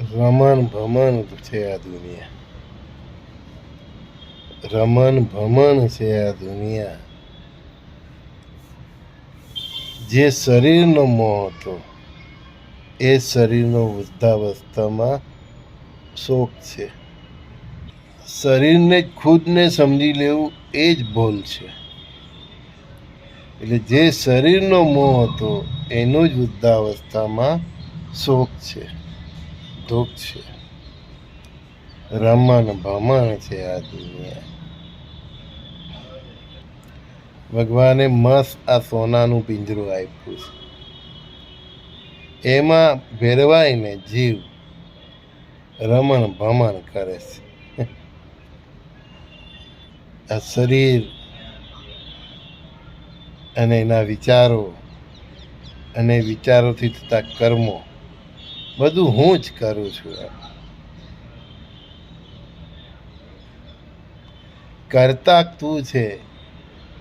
રમણ ભમણ છે આ દુનિયા. રમણ ભમણ છે આ દુનિયા. જે શરીરનો મોહ હતો, એ શરીરનો વૃદ્ધાવસ્થામાં શોખ છે. શરીરને ખુદને સમજી લેવું એ જ ભૂલ છે. એટલે જે શરીરનો મોહ હતો, એનો જ વૃદ્ધાવસ્થામાં શોખ છે. દુઃખ છે. રમણ ભમણ છે આ દુનિયા. ભગવાને મસ્ત આ સોનાનું પિંજરું આપ્યું છે. એમાં ભેરવાઈને જીવ રમણ ભમણ કરે છે. આ શરીર અને એના વિચારો અને વિચારોથી થતા કર્મો બધું હું જ કરું છું. કરતા તું છે,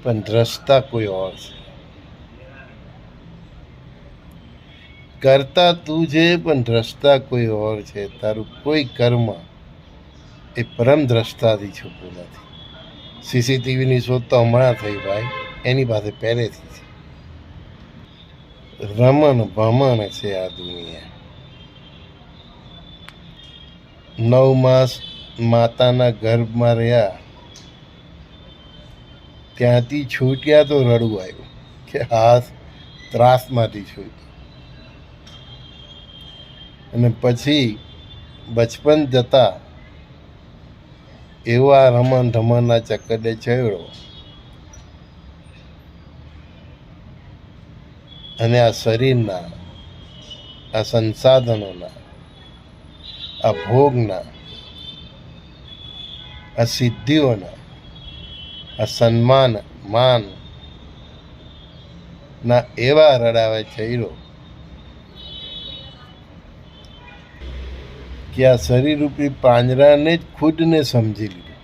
પણ દ્રષ્ટા કોઈ ઓર છે. કરતા તું છે, પણ દ્રષ્ટા કોઈ ઓર છે. તારું કોઈ કર્મ એ પરમ દ્રષ્ટાથી છૂટું નથી. સીસીટીવીની શોધ તો હમણાં થઈ ભાઈ. એની પાસે પહેલેથી છે રમણ ભમણ છે આ દુનિયા. નવ માસ માતાના ગર્ભમાં રહ્યા. ત્યાંથી છૂટ્યા તો રડવું આવ્યું. કે હાથ ત્રાસમાંથી છૂટ્યું. અને પછી બચપન જતા એવા રમણ ધમણના ચક્કરે ચડ્યો અને આ શરીરના, આ સંસાધનોના આ ભોગના, આ સિદ્ધિઓના, આ સન્માન, માન ના એવા રડાવે ચહેરો કે આ શરીરરૂપી પાંજરાને જ ખુદને સમજી લીધું.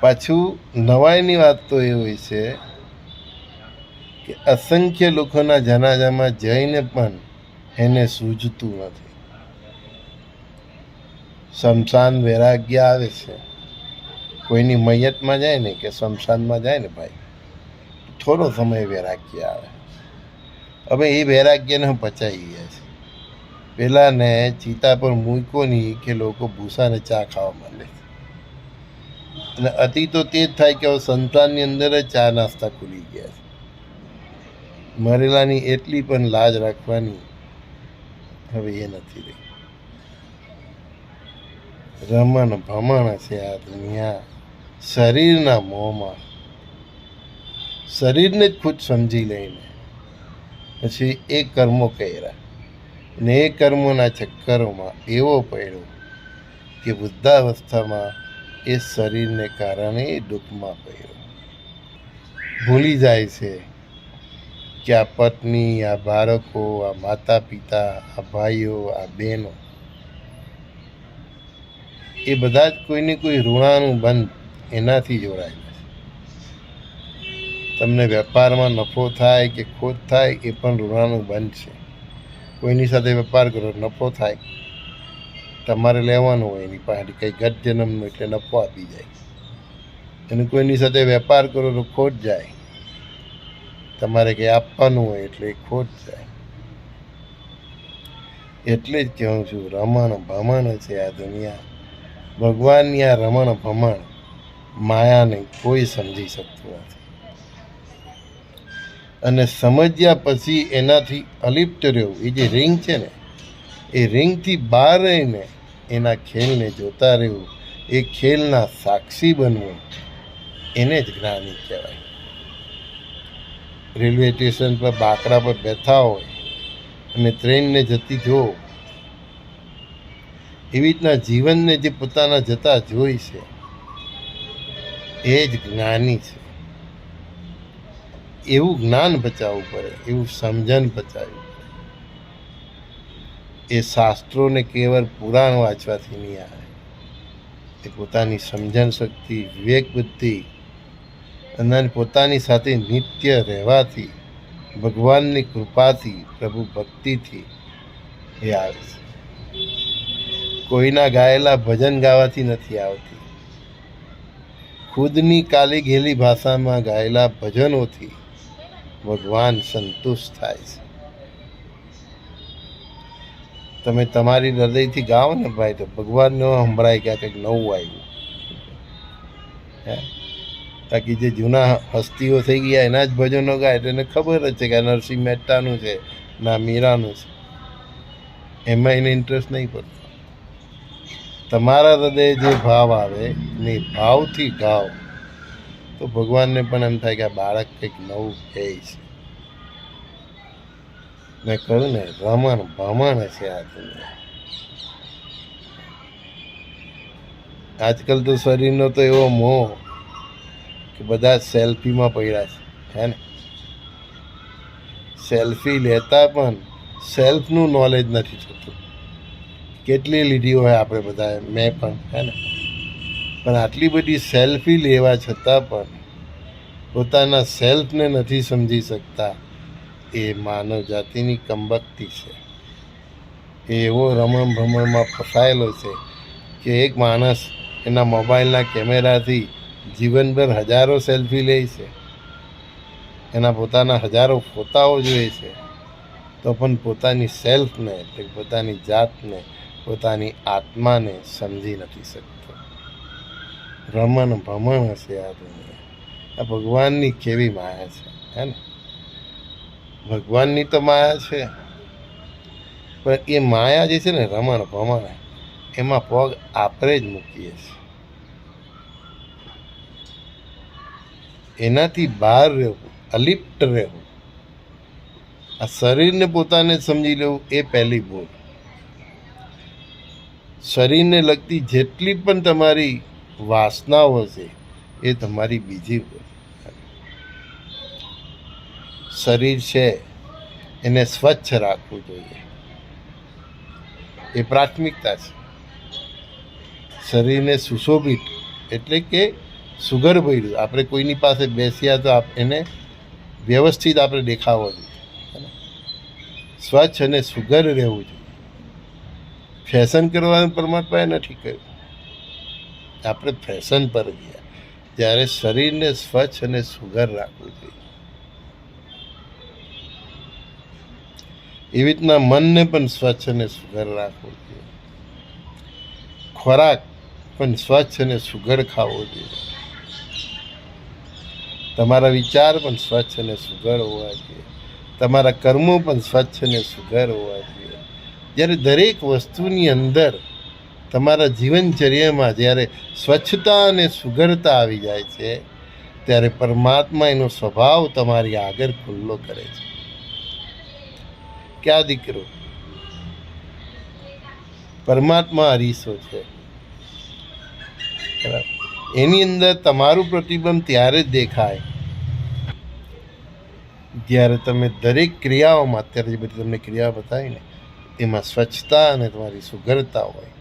પાછું નવાઈની વાત તો એ હોય છે કે અસંખ્ય લોકોના જનાજામાં જઈને પણ એને સૂઝતું નથી. શમશાન વૈરાગ્ય આવે છે. કોઈની મૈયતમાં જાય ને કે શમશાનમાં જાય ને ભાઈ, થોડો સમય વૈરાગ્ય આવે. હવે એ વૈરાગ્યને પચાવી ગયા છે પહેલાંને ચિતા પર મૂકો નહીં કે લોકો ભૂસાને ચા ખાવા માંડે અને અતિ તો તે જ થાય કે હવે સંતાનની અંદર જ ચા નાસ્તા ખુલી ગયા છે. મરેલાની એટલી પણ લાજ રાખવાની હવે એ નથી રહી. રમણ ભમણ છે આ દુનિયા શરીરના મોંમાં. શરીરને જ ખુદ સમજી લઈને. પછી એ કર્મો કર્યા. ને એ કર્મોના ચક્કરોમાં એવો પડ્યો કે વૃદ્ધાવસ્થામાં એ શરીરને કારણે દુઃખમાં પડ્યો. ભૂલી જાય છે કે આ પત્ની, આ બાળકો, આ માતા પિતા આ ભાઈઓ, આ બહેનો એ બધા જ કોઈને કોઈ ઋણાનું બંધ એનાથી જોડાયેલા છે. તમને વેપારમાં નફો થાય કે ખોટ થાય એ પણ ઋણાનું બંધ છે. કોઈની સાથે વેપાર કરો, નફો થાય. તમારે લેવાનું હોય એની પાસે, કંઈ ગત જન્મનું એટલે નફો આપી જાય. અને કોઈની સાથે વેપાર કરો તો ખોટ જાય. તમારે કંઈ આપવાનું હોય એટલે ખોટ જાય. એટલે જ કહું છું, રમણ ભમણ છે આ દુનિયા. ભગવાનની આ રમણ ભમણ માયાને કોઈ સમજી શકતું નથી. અને સમજ્યા પછી એનાથી અલિપ્ત રહેવું, એ જે રિંગ છે ને, એ રિંગથી બહાર રહીને એના ખેલને જોતા રહેવું, એ ખેલના સાક્ષી બનવું, એને જ જ્ઞાની કહેવાય. રેલવે સ્ટેશન પર બાકડા પર બેઠા હોય અને ટ્રેનને જતી જો એવી રીતના જીવનને જે પોતાના જતા જોઈ છે, એ જ જ્ઞાની છે. એવું જ્ઞાન બચાવવું પડે, એવું સમજણ બચાવવું એ શાસ્ત્રોને કેવળ પુરાણ વાંચવાથી નહીં આવે. એ પોતાની સમજણ શક્તિ, વિવેક બુદ્ધિ અને પોતાની સાથે નિત્ય રહેવાથી, ભગવાનની કૃપાથી, પ્રભુ ભક્તિથી એ આવે છે. કોઈના ગાયેલા ભજન ગાવાથી નથી આવતી. ખુદની કાલી ઘેલી ભાષામાં ગાયેલા ભજનોથી ભગવાન સંતુષ્ટ થાય છે. તમે તમારી હૃદયથી ગાઓ ને ભાઈ, તો ભગવાનનો સંભળાય ગયા કંઈક નવું આવ્યું. બાકી જે જૂના હસ્તીઓ થઈ ગયા, એના જ ભજનો ગાય એટલે એને ખબર જ છે કે નરસિંહ મહેતાનું છે, ના મીરાનું છે. એમાં એને ઇન્ટરેસ્ટ નહીં પડતો. તમારા હૃદય જે ભાવ આવે ને ભાવથી ગાઓ, તો ભગવાનને પણ એમ થાય કે આ બાળક કંઈક નવું કહે છે. મેં કહ્યું ને, રમણ ભમણ છે આ દુનિયા. આજકાલ તો શરીરનો તો એવો મોહ કે બધા સેલ્ફીમાં પડ્યા છે, હે ને? સેલ્ફી લેતા પણ સેલ્ફનું નોલેજ નથી થતું. કેટલી લીધી હોય આપણે બધાએ? મેં પણ, હે ને? પણ આટલી બધી સેલ્ફી લેવા છતાં પણ પોતાના સેલ્ફને નથી સમજી શકતા. એ માનવ જાતિની કંબકતી છે. એ એવો રમણ ભ્રમણમાં ફસાયેલો છે કે એક માણસ એના મોબાઈલના કેમેરાથી જીવનભર હજારો સેલ્ફી લે છે. એના પોતાના હજારો ફોટાઓ જોઈએ છે. તો પણ પોતાની સેલ્ફને, એટલે પોતાની જાતને પોતાની આત્માને સમજી નથી શકતો. રમણ ભમણ હશે આ દુનિયા. આ ભગવાનની કેવી માયા છે, હે ને? ભગવાનની તો માયા છે. પણ એ માયા જે છે ને, રમણ ભમણ, એમાં પગ આપણે જ મૂકીએ છીએ એનાથી બહાર રહેવું, અલિપ્ત રહેવું, આ શરીરને પોતાને સમજી લેવું, એ પહેલી ભૂલ. શરીરને લગતી જેટલી પણ તમારી વાસનાઓ છે એ તમારી બીજી શરીર છે, એને સ્વચ્છ રાખવું જોઈએ. એ પ્રાથમિકતા છે. શરીરને સુશોભિત એટલે કે સુગર ભર્યું આપણે કોઈની પાસે બેસ્યા તો આપ એને વ્યવસ્થિત આપણે દેખાવો જોઈએ. સ્વચ્છ અને સુગર રહેવું જોઈએ. ફેશન કરવાનું પરમાત્માએ નથી કહ્યું આપણે ફેશન પર ગયા. જ્યારે શરીરને સ્વચ્છ અને સુગર રાખવું જોઈએ. એવી રીતના મનને પણ સ્વચ્છ અને સુઘર રાખવું જોઈએ. ખોરાક પણ સ્વચ્છ અને સુગર ખાવો જોઈએ. તમારા વિચાર પણ સ્વચ્છ અને સુગર હોવા જોઈએ. તમારા કર્મો પણ સ્વચ્છ અને સુઘડ હોવા જોઈએ. જ્યારે દરેક વસ્તુની અંદર તમારા જીવનચર્યામાં જ્યારે સ્વચ્છતા અને સુઘડતા આવી જાય છે, ત્યારે પરમાત્મા એનો સ્વભાવ તમારી આગળ ખુલ્લો કરે છે. ક્યાં દીકરો? પરમાત્મા અરીસો છે. એની અંદર તમારું પ્રતિબંધ ત્યારે જ દેખાય જ્યારે તમે દરેક ક્રિયાઓમાં, અત્યારે જે બધી તમને ક્રિયાઓ બતાવી ને એમાં સ્વચ્છતા અને તમારી સુઘડતા હોય,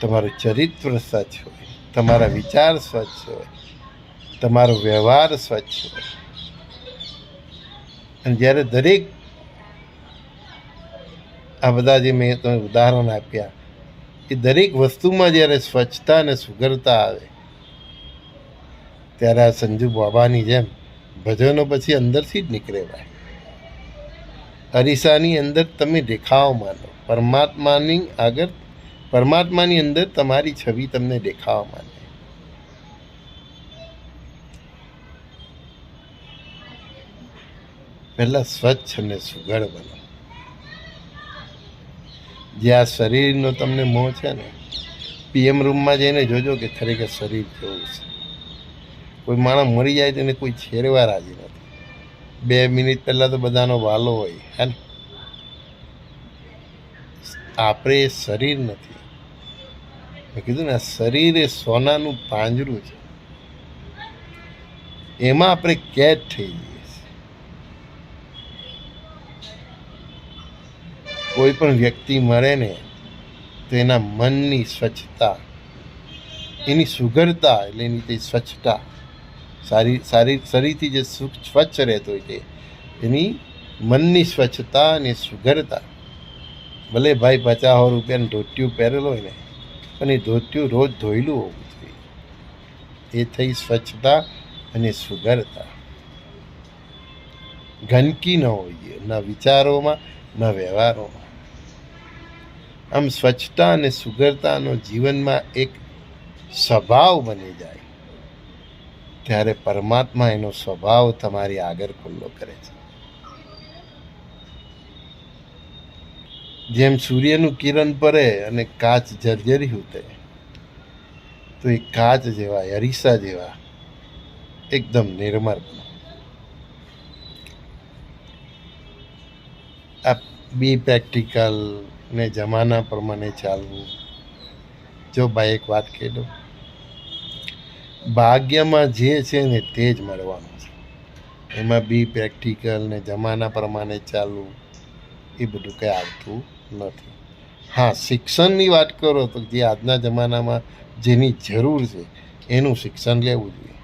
તમારું ચરિત્ર સ્વચ્છ હોય, તમારા વિચાર સ્વચ્છ હોય, તમારો વ્યવહાર સ્વચ્છ હોય. અને જ્યારે દરેક આ બધા જે મેં તમે ઉદાહરણ આપ્યા, એ દરેક વસ્તુમાં જ્યારે સ્વચ્છતા અને સુઘડતા આવે, ત્યારે આ સંજુ બાબાની જેમ ભજનો પછી અંદરથી જ નીકળે ભાઈ. અરીસાની અંદર તમે દેખાવ માનો. પરમાત્માની આગળ, પરમાત્માની અંદર તમારી છબી તમને દેખાવ માને. પહેલા સ્વચ્છ અને સુઘડ બનો. જે આ શરીરનો તમને મોહ છે ને, પીએમ રૂમમાં જઈને જોજો કે ખરેખર શરીર કેવું છે. કોઈ માણસ મરી જાય તો એને કોઈ છેરવા રાજી નથી. બે મિનિટ પહેલાં તો બધાનો વાલો હોય, હે ને? આપણે એ શરીર નથી. મેં કીધું ને શરીર એ સોનાનું પાંજરું છે. એમાં આપણે કેદ થઈ જઈએ કોઈ પણ વ્યક્તિ મરે ને, તો એના મનની સ્વચ્છતા, એની સુઘડતા એટલે એની તે સ્વચ્છતા સારી સારી શરીરથી જે સુખ, સ્વચ્છ રહેતો હોય છે એની મનની સ્વચ્છતા અને સુઘડતા. ભલે ભાઈ પચાસ પચાસો રૂપિયાનું ધોતિયું પહેરેલો હોય ને, પણ એ ધોતિયું રોજ ધોયેલું હોવું જોઈએ. એ થઈ સ્વચ્છતા અને સુઘરતા ગંદકી ન હોઈએ, ન વિચારોમાં, ન વ્યવહારોમાં. આમ સ્વચ્છતા અને સુઘરતાનો જીવનમાં એક સ્વભાવ બની જાય. ત્યારે પરમાત્મા એનો સ્વભાવ તમારી આગળ ખુલ્લો કરે છે. જેમ સૂર્યનું કિરણ પડે અને કાચ જર્જરી ઉતરે, તો એ કાચ જેવા, અરીસા જેવા એકદમ નિર્મળ આ બી પ્રેક્ટિકલ ને જમાના પ્રમાણે ચાલવું. જો ભાઈ એક વાત કહી દઉં. ભાગ્યમાં જે છે ને તે જ મળવાનું છે. એમાં બી પ્રેક્ટિકલ ને જમાના પ્રમાણે ચાલવું એ બધું કંઈ આવતું નથી. હા, શિક્ષણની વાત કરો તો જે આજના જમાનામાં જેની જરૂર છે એનું શિક્ષણ લેવું જોઈએ.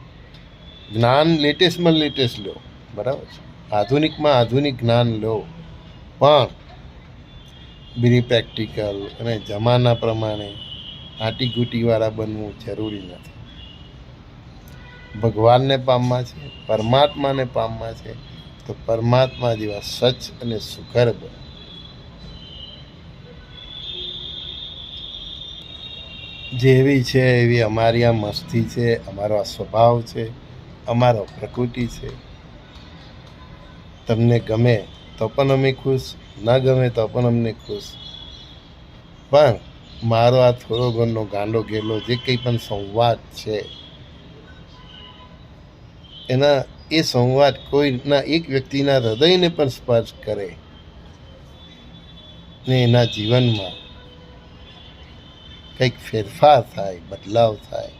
જ્ઞાન લેટેસ્ટમાં લેટેસ્ટ લો, બરાબર છે? આધુનિકમાં આધુનિક જ્ઞાન લો. પણ બી પ્રેક્ટિકલ અને જમાના પ્રમાણે આટીગુટીવાળા બનવું જરૂરી નથી. ભગવાનને પામવા છે, પરમાત્માને પામવા છે, તો પરમાત્મા જેવા સચ અને સુગર્ભ જેવી છે, એવી અમારી આ મસ્તી છે, અમારો આ સ્વભાવ છે, અમારો પ્રકૃતિ છે. તમને ગમે તો પણ અમે ખુશ, ન ગમે તો પણ અમને ખુશ. પણ મારો આ થોડો ઘરનો ગાંડો ગેલો જે કંઈ પણ સંવાદ છે એના એ સંવાદ કોઈના એક વ્યક્તિના હૃદયને પણ સ્પર્શ કરે ને એના જીવનમાં કંઈક ફેરફાર થાય, બદલાવ થાય.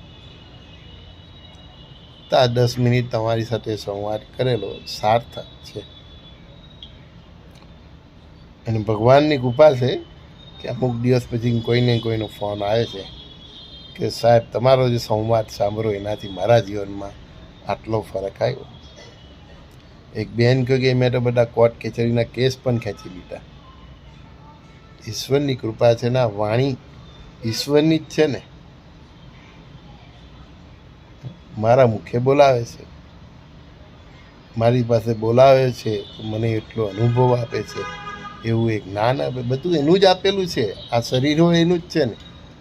તો આ દસ મિનિટ તમારી સાથે સંવાદ કરેલો સાર્થક છે. અને ભગવાનની કૃપા છે કે અમુક દિવસ પછી કોઈને કોઈનો ફોન આવે છે કે સાહેબ, તમારો જે સંવાદ સાંભળો એનાથી મારા જીવનમાં આટલો ફરક આવ્યો. એક બેન કહ્યું કે, મેં તો બધા કોર્ટ કચેરીના કેસ પણ ખેંચી લીધા. ઈશ્વરની કૃપા છે ને, આ વાણી ઈશ્વરની જ છે ને. મારા મુખે બોલાવે છે. મારી પાસે બોલાવે છે મને એટલો અનુભવ આપે છે. એવું એક જ્ઞાન આપે. બધું એનું જ આપેલું છે. આ શરીર હોય એનું જ છે ને.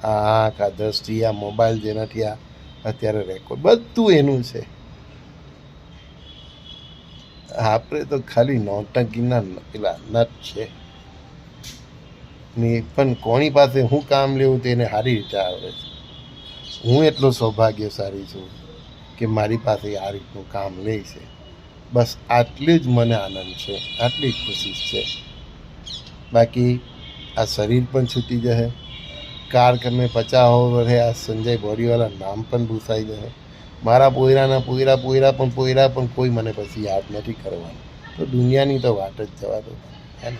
આ આંખ, આ દ્રષ્ટિ, આ મોબાઈલ જેનાથી આ અત્યારે રેકોર્ડ બધું એનું છે. આપણે તો ખાલી નોટંકીના પેલા નટ છે. ને પણ કોની પાસે હું કામ લેવું તેને સારી રીતે આવડે છે. હું એટલો સૌભાગ્યશાળી છું કે મારી પાસે આ રીતનું કામ લે છે. બસ આટલી જ મને આનંદ છે, આટલી જ ખુશી છે. બાકી આ શરીર પણ છૂટી જશે. કાર કરને પચાસ વર્ષે આ સંજય બોરીવાલા નામ પણ ભૂસાઈ જશે. મારા પોયરાના પોયરા પોયરા પણ પોયરા, પણ કોઈ મને પછી યાદ નથી કરવાનું. તો દુનિયાની તો વાત જ જવા દો. હે ને?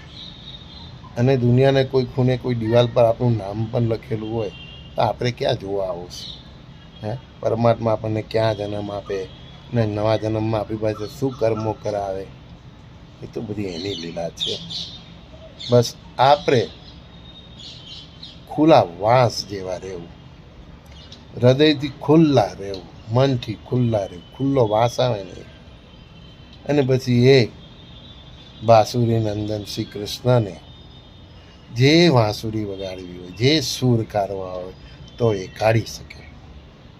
અને દુનિયાને કોઈ ખૂણે કોઈ દિવાલ પર આપણું નામ પણ લખેલું હોય, તો આપણે ક્યાં જોવા આવશું? હે? પરમાત્મા આપણને ક્યાં જન્મ આપે? ને નવા જન્મમાં આપણી પાસે શું કર્મો કરાવે? એ તો બધી એની લીલા છે. બસ આપણે ખુલ્લા વાંસ જેવા રહેવું. હૃદયથી ખુલ્લા રહેવું. મનથી ખુલ્લા રહે, ખુલ્લો વાંસ આવે ને. અને પછી એ બાસુરી નંદન શ્રી કૃષ્ણને જે વાંસુરી વગાડવી હોય, જે સૂર કાઢવા હોય, તો એ કાઢી શકે.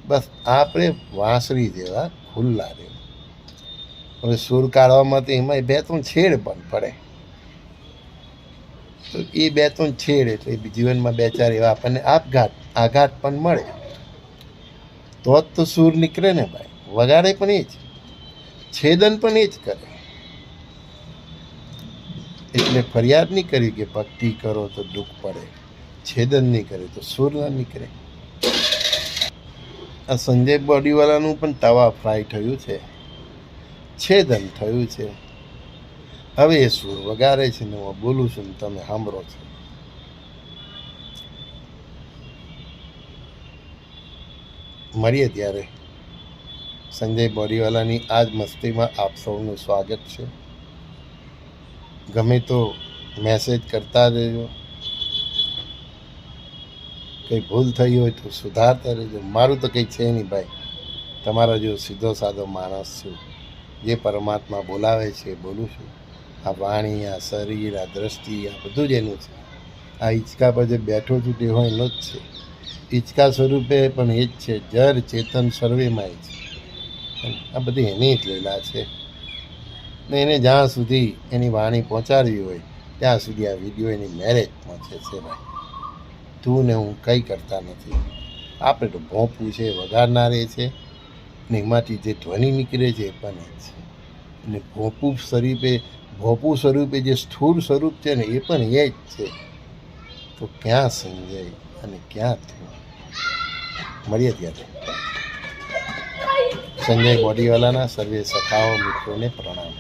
બસ આપણે વાંસળી જેવા ખુલ્લા રહેવું હવે સૂર કાઢવામાં તો એમાં બે ત્રણ છેડ પણ પડે. તો એ બે ત્રણ છેડ એટલે જીવનમાં બે ચાર એવા આપણને આપઘાત, આઘાત પણ મળે. તો જ તો સૂર નીકળે ને ભાઈ. વગાડે પણ એ જ. છેદન પણ એ જ કરે. એટલે ફરિયાદ નહીં કરી કે ભક્તિ કરો તો દુઃખ પડે. છેદન નહીં કરે તો સૂર ના નીકળે. આ સંજય બોડીવાલાનું પણ તવા ફ્રાય થયું છે. છેદન થયું છે. હવે એ સૂર વગાડે છે ને હું બોલું છું ને તમે સાંભળો છો. મળીએ ત્યારે. સંજય બોરીવાલાની આ જ મસ્તીમાં આપ સૌનું સ્વાગત છે. ગમે તો મેસેજ કરતા રહેજો. કંઈ ભૂલ થઈ હોય તો સુધારતા રહેજો. મારું તો કંઈ છે નહીં ભાઈ. તમારા જો સીધો સાધો માણસ છું. જે પરમાત્મા બોલાવે છે બોલું છું. આ વાણી, આ શરીર, આ દ્રષ્ટિ, આ બધું જ એનું છે. આ હિંચકા પર જે બેઠો છું તે હોય એનો જ છે. હિંચકા સ્વરૂપે પણ એ જ છે જર ચેતન સર્વેમાં એ છે આ બધી એની જ લીલા છે. ને એને જ્યાં સુધી એની વાણી પહોંચાડવી હોય, ત્યાં સુધી આ વીડિયો એની મેરેજ પહોંચે છે ભાઈ. તું ને હું કંઈ કરતા નથી. આપણે તો ભોંપવું છે, વગાડનારે છે, ને એમાંથી જે ધ્વનિ નીકળે છે એ પણ એ છે. અને ભોંપું સ્વરૂપે ભોંપું સ્વરૂપે જે સ્થૂળ સ્વરૂપ છે ને એ પણ એ જ છે. તો ક્યાં સંજય? અને ક્યાં તું મળીએ ત્યાંથી સંજય બોડીવાલાના સર્વે સખાઓ મિત્રોને પ્રણામ.